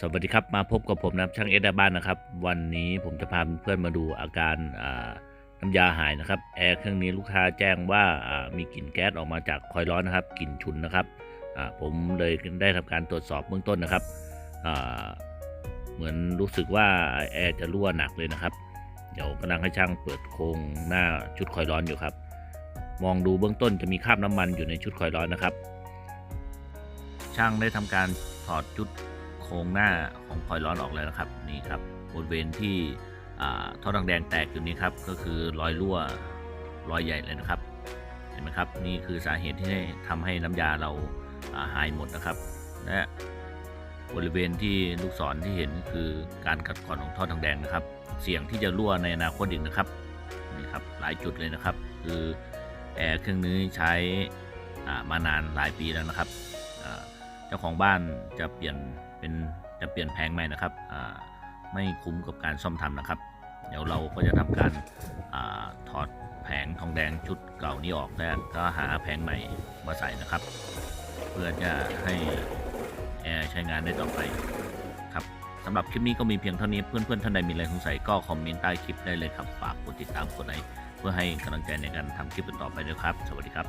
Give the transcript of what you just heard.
สวัสดีครับมาพบกับผมนะครับช่างเอสบ้านนะครับ วันนี้ผมจะพาเพื่อนมาดูอาการน้ำยาหายนะครับแอร์เครื่องนี้ลูกค้าแจ้งว่ามีกลิ่นแก๊สออกมาจากคอยล์ร้อนนะครับกลิ่นฉุนนะครับผมเลยได้ทำการตรวจสอบเบื้องต้นนะครับเหมือนรู้สึกว่าแอร์จะรั่วหนักเลยนะครับเดี๋ยวกำลังให้ช่างเปิดโครงหน้าชุดคอยล์ร้อนอยู่ครับ มองดูเบื้องต้นจะมีคราบน้ำมันอยู่ในชุดคอยล์ร้อนนะครับ ช่างได้ทำการถอดจุด โครงหน้าของคอยร้อนออกแล้วนะครับนี่ครับบริเวณที่อ่าท่อดังแดงแตกอยู่นี้ครับก็คือรอยรั่วรอยใหญ่เลยนะครับ เห็นไหมครับนี่คือสาเหตุที่ทำให้น้ำยาเราาหายหมดนะครับและบริเวณที่ลูกศรที่เห็นคือการกัดกร่อนของท่อทางแดงนะครับ เสี่ยงที่จะรั่วในอนาคตอีกนะครับนี่ครับหลายจุดเลยนะครับ คือแอร์เครื่องนี้ใช้มานานหลายปีแล้วนะครับ เจ้าของบ้านจะเปลี่ยนเป็นจะเปลี่ยนแผงใหม่นะครับไม่คุ้มกับการซ่อมทำนะครับ เดี๋ยวเราก็จะทำการอาถอดแผงทองแดงชุดเก่านี้ออกแล้วก็หาแผงใหม่มาใส่นะครับ เพื่อจะให้แอร์ใช้งานได้ต่อไปครับสำหรับคลิปนี้ก็มีเพียงเท่านี้เพื่อนๆท่านใดมีอะไรสงสัยก็คอมเมนต์ใต้คลิปได้เลยครับฝากกดติดตามกดไลค์เพื่อให้กำลังใจในการทำคลิปต่อไปด้วยครับ สวัสดีครับ